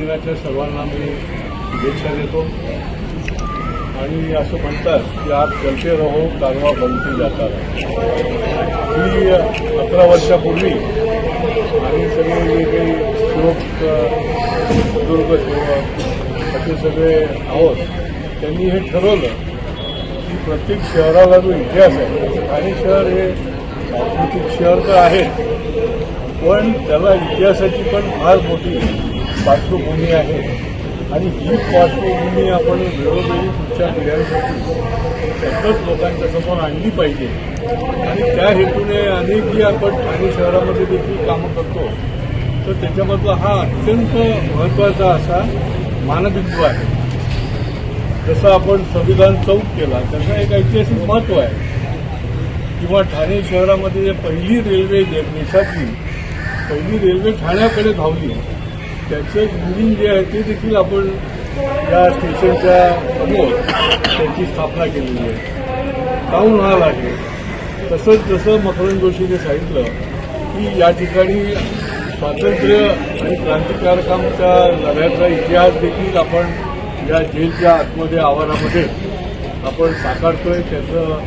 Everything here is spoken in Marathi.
दिनाच्या सर्वांना मी शुभेच्छा देतो. आणि असं म्हणतात की आप चलते रहो कारवा बनती जातात. मी ही अकरा वर्षापूर्वी आणि सगळे जे काही श्लोक दुर्ग असे सगळे आहोत त्यांनी हे ठरवलं की प्रत्येक शहराला जो इतिहास आहे ठाणे शहर हे सांस्कृतिक शहर तर आहे पण त्याला इतिहासाची पण फार मोठी पार्श्वभूमी आहे. आणि ही पार्श्वभूमी आपण वेळोवेळी पुढच्या पिढ्यांसाठी सतत लोकांच्या समोर आणली पाहिजे. आणि त्या हेतूने अनेक जी आपण ठाणे शहरामध्ये देखील कामं करतो. तर त्याच्यामधला हा अत्यंत महत्त्वाचा असा मानबिंदू आहे. जसं आपण संविधान चौक केला त्याचं एक ऐतिहासिक महत्त्व आहे. किंवा ठाणे शहरामध्ये जे पहिली रेल्वे जे देशातली पहिली रेल्वे ठाण्याकडे धावली त्याचं इंजिन जे आहे ते देखील आपण या स्टेशनच्या समोर त्याची स्थापना केलेली आहे. टाऊन हॉल आहे. तसंच जसं मकरंद जोशीने सांगितलं की या ठिकाणी स्वातंत्र्य आणि क्रांतिकारकांच्या लढ्याचा इतिहास देखील आपण या जेलच्या आतमध्ये आवारामध्ये आपण साकारतोय. त्याचं